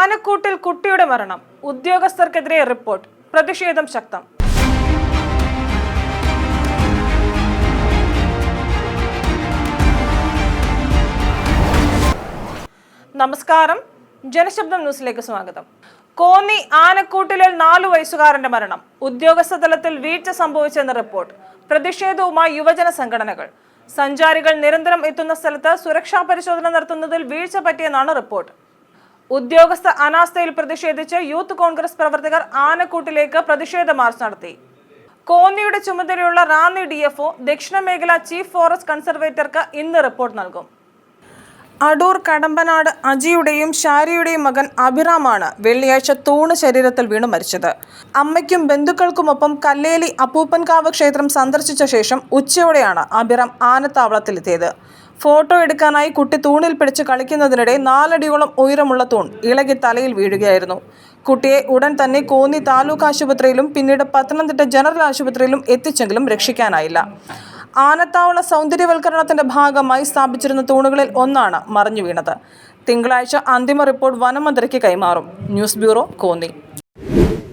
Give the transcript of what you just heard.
ആനക്കൂട്ടിൽ കുട്ടിയുടെ മരണം. ഉദ്യോഗസ്ഥർക്കെതിരെ റിപ്പോർട്ട്. പ്രതിഷേധം ശക്തം. നമസ്കാരം. ജനശബ്ദം ന്യൂസിലേക്ക് സ്വാഗതം. കോന്നി ആനക്കൂട്ടിലെ നാലു വയസ്സുകാരന്റെ മരണം. ഉദ്യോഗസ്ഥ തലത്തിൽ വീഴ്ച സംഭവിച്ചെന്ന റിപ്പോർട്ട്. പ്രതിഷേധവുമായി യുവജന സംഘടനകൾ. സഞ്ചാരികൾ നിരന്തരം എത്തുന്ന സ്ഥലത്ത് സുരക്ഷാ പരിശോധന നടത്തുന്നതിൽ വീഴ്ച പറ്റിയെന്നാണ് റിപ്പോർട്ട്. ഉദ്യോഗസ്ഥ അനാസ്ഥയിൽ പ്രതിഷേധിച്ച് യൂത്ത് കോൺഗ്രസ് പ്രവർത്തകർ ആനക്കൂട്ടിലേക്ക് പ്രതിഷേധ മാർച്ച് നടത്തി. കോന്നിയുടെ ചുമതലയുള്ള റാന്നി ഡി എഫ് ദക്ഷിണ മേഖല ചീഫ് ഫോറസ്റ്റ് കൺസർവേറ്റർക്ക് ഇന്ന് റിപ്പോർട്ട് നൽകും. അടൂർ കടമ്പനാട് അജിയുടെയും ഷാരിയുടെയും മകൻ അഭിറാമാണ് വെള്ളിയാഴ്ച തൂണ് ശരീരത്തിൽ വീണ് മരിച്ചത്. അമ്മയ്ക്കും ബന്ധുക്കൾക്കുമൊപ്പം കല്ലേലി അപ്പൂപ്പൻകാവ് ക്ഷേത്രം സന്ദർശിച്ച ശേഷം ഉച്ചയോടെയാണ് അഭിറാം ആനത്താവളത്തിലെത്തിയത്. ഫോട്ടോ എടുക്കാനായി കുട്ടി തൂണിൽ പിടിച്ച് കളിക്കുന്നതിനിടെ നാലടിയോളം ഉയരമുള്ള തൂൺ ഇളകി തലയിൽ വീഴുകയായിരുന്നു. കുട്ടിയെ ഉടൻ തന്നെ കോന്നി താലൂക്ക് ആശുപത്രിയിലും പിന്നീട് പത്തനംതിട്ട ജനറൽ ആശുപത്രിയിലും എത്തിച്ചെങ്കിലും രക്ഷിക്കാനായില്ല. ആനത്താവള സൗന്ദര്യവൽക്കരണത്തിന്റെ ഭാഗമായി സ്ഥാപിച്ചിരുന്ന തൂണുകളിൽ ഒന്നാണ് മറിഞ്ഞു വീണത്. തിങ്കളാഴ്ച അന്തിമ റിപ്പോർട്ട് വനമന്ത്രിക്ക് കൈമാറും. News bureau Konni.